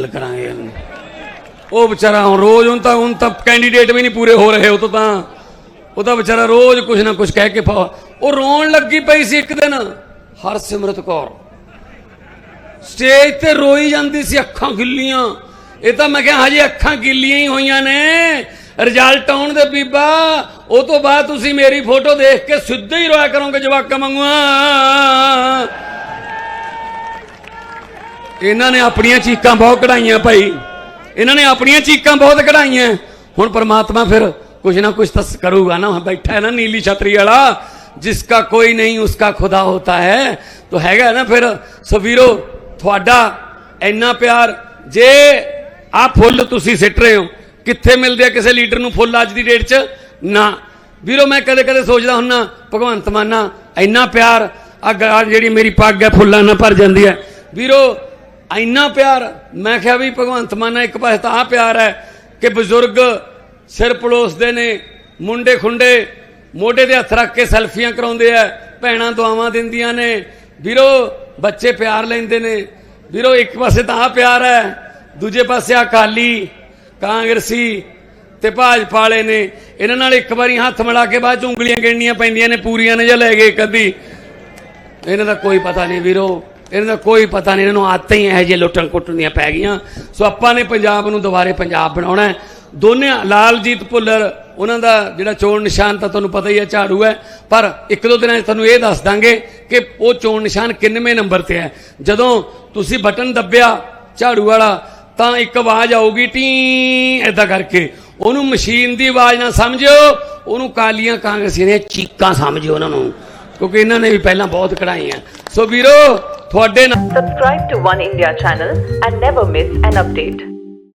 ਗੱਲ ਕਰਾਂਗੇ ਇਹਨੂੰ। ਉਹ ਵਿਚਾਰਾ ਹੁਣ ਰੋਜ਼ ਹੁਣ ਤਾਂ ਹੁਣ ਤਾਂ ਕੈਂਡੀਡੇਟ ਵੀ ਨਹੀਂ ਪੂਰੇ ਹੋ ਰਹੇ, ਉਹ ਤੋਂ ਤਾਂ ਉਹ ਤਾਂ ਵਿਚਾਰਾ ਰੋਜ਼ ਕੁਝ ਨਾ ਕੁਝ ਕਹਿ ਕੇ ਪਾ ਉਹ ਰੋਣ ਲੱਗੀ ਪਈ ਸੀ ਇੱਕ ਦਿਨ। ਹਰਸਿਮਰਤ ਕੌਰ। ਸਟੇਜ ਤੇ ਰੋਈ ਜਾਂਦੀ ਸੀ ਅੱਖਾਂ ਗਿੱਲੀਆਂ। ਇਹ ਤਾਂ ਮੈਂ ਕਿਹਾ ਹਜੇ ਅੱਖਾਂ ਗਿੱਲੀਆਂ ਹੀ ਹੋਈਆਂ ਨੇ। ਰਿਜ਼ਲਟ ਆਉਣ ਦੇ ਬੀਬਾ, ਉਹ ਤੋਂ ਬਾਅਦ ਤੁਸੀਂ ਮੇਰੀ ਫੋਟੋ ਦੇਖ ਕੇ ਸਿੱਧੇ ਹੀ ਰੋਇਆ ਕਰੋਗੇ ਜਵਾਕਾਂ ਵਾਂਗੂਆਂ ਇਹਨਾਂ ਨੇ ਆਪਣੀਆਂ ਚੀਕਾਂ ਬਹੁਤ ਕਢਾਈਆਂ ਭਾਈ। ਇਹਨਾਂ ਨੇ ਆਪਣੀਆਂ ਚੀਕਾਂ ਬਹੁਤ ਕਢਾਈਆਂ। ਹੁਣ ਪ੍ਰਮਾਤਮਾ ਫਿਰ ਕੁਝ ਨਾ ਕੁਝ ਤਾਂ ਕਰੂਗਾ ਨਾ। ਬੈਠਾ ਹੈ ਨਾ ਨੀਲੀ ਛਤਰੀ ਵਾਲਾ, ਜਿਸਕਾ ਕੋਈ ਨਹੀਂ, ਉਸਕਾ ਖੁਦਾ ਹੋਤਾ ਹੈ। ਤੋ ਹੈਗਾ ਨਾ ਫਿਰ, ਸੋ ਵੀਰੋ, ਤੁਹਾਡਾ ਇੰਨਾ ਪਿਆਰ, ਜੇ ਆ ਫੁੱਲ ਤੁਸੀਂ ਸਿੱਟ ਰਹੇ ਹੋ, ਕਿੱਥੇ ਮਿਲਦੇ ਆ ਕਿਸੇ ਲੀਡਰ ਨੂੰ ਫੁੱਲ ਅੱਜ ਦੀ ਡੇਟ 'ਚ? ਨਾ। ਵੀਰੋ, ਮੈਂ ਕਦੇ ਕਦੇ ਸੋਚਦਾ ਹੁੰਨਾ, ਭਗਵੰਤ ਮਾਨਾ ਇੰਨਾ ਪਿਆਰ ਆ ਜਿਹੜੀ ਮੇਰੀ ਪੱਗ ਹੈ, ਫੁੱਲਾਂ ਨਾਲ ਭਰ ਜਾਂਦੀ ਹੈ। ਵੀਰੋ ਇੰਨਾ ਪਿਆਰ, ਮੈਂ ਕਿਹਾ ਵੀ ਭਗਵੰਤ ਮਾਨਾ ਇੱਕ ਪਾਸੇ ਤਾਂ ਆ ਪਿਆਰ ਹੈ ਕਿ ਬਜ਼ੁਰਗ ਸਿਰ ਪਲੋਸਦੇ ਨੇ, ਮੁੰਡੇ ਖੁੰਡੇ, ਮੋਢੇ ਤੇ ਹੱਥ ਰੱਖ ਕੇ ਸੈਲਫੀਆਂ ਕਰਾਉਂਦੇ ਆ, ਭੈਣਾਂ ਦੁਆਵਾਂ ਦਿੰਦੀਆਂ ਨੇ। ਵੀਰੋ, ਬੱਚੇ ਪਿਆਰ ਲੈਂਦੇ ਨੇ। ਵੀਰੋ, ਇੱਕ ਪਾਸੇ ਤਾਂ ਆ ਪਿਆਰ ਹੈ, ਦੂਜੇ ਪਾਸੇ ਅਕਾਲੀ, ਕਾਂਗਰਸੀ ਤੇ ਭਾਜਪਾ ਵਾਲੇ ਨੇ। ਇਹਨਾਂ ਨਾਲ ਇੱਕ ਵਾਰੀ ਹੱਥ ਮਿਲਾ ਕੇ ਬਾਅਦ ਚ ਉਂਗਲੀਆਂ ਗਿਣਨੀਆਂ ਪੈਂਦੀਆਂ ਨੇ, ਪੂਰੀਆਂ ਨੇ ਜਾਂ ਲੈ ਗਏ ਕਦੀ ਇਹਨਾਂ ਦਾ ਕੋਈ ਪਤਾ ਨਹੀਂ ਵੀਰੋ। ਇਹਨਾਂ ਦਾ ਕੋਈ ਪਤਾ ਨਹੀਂ, ਇਹਨਾਂ ਨੂੰ ਆਦਤਾਂ ਹੀ ਇਹੋ ਜਿਹੇ ਲੁੱਟਣ ਕੁੱਟਣ ਦੀਆਂ ਪੈ ਗਈਆਂ। ਸੋ ਆਪਾਂ ਨੇ ਪੰਜਾਬ ਨੂੰ ਦੁਬਾਰੇ ਪੰਜਾਬ ਬਣਾਉਣਾ ਹੈ। ਦੋਨੇ ਲਾਲਜੀਤ ਭੁੱਲਰ, ਉਹਨਾਂ ਦਾ ਜਿਹੜਾ ਚੋਣ ਨਿਸ਼ਾਨ ਤਾਂ ਤੁਹਾਨੂੰ ਪਤਾ ਹੀ ਹੈ, ਝਾੜੂ ਹੈ। ਪਰ ਇੱਕ ਦੋ ਦਿਨਾਂ 'ਚ ਤੁਹਾਨੂੰ ਇਹ ਦੱਸ ਦਾਂਗੇ ਕਿ ਉਹ ਚੋਣ ਨਿਸ਼ਾਨ ਕਿੰਨਵੇਂ ਨੰਬਰ ਤੇ ਹੈ। ਜਦੋਂ ਤੁਸੀਂ ਬਟਨ ਦੱਬਿਆ ਝਾੜੂ ਵਾਲਾ, ਤਾਂ ਇੱਕ ਆਵਾਜ਼ ਆਊਗੀ, ਟੀ ਐਦਾਂ ਕਰਕੇ। ਉਹਨੂੰ ਮਸ਼ੀਨ ਦੀ ਆਵਾਜ਼ ਨਾ ਸਮਝਿਓ, ਉਹਨੂੰ ਕਾਲੀਆਂ ਕਾਂਗਰਸੀਆਂ ਦੀਆਂ ਚੀਕਾਂ ਸਮਝਿਓ ਉਹਨਾਂ ਨੂੰ, ਕਿਉਂਕਿ ਇਹਨਾਂ ਨੇ ਵੀ ਪਹਿਲਾਂ ਬਹੁਤ ਕਢਾਈਆਂ। ਸੋ ਵੀਰੋ ਤੁਹਾਡੇ ਨਾਲ Subscribe to One India channel and never miss an update.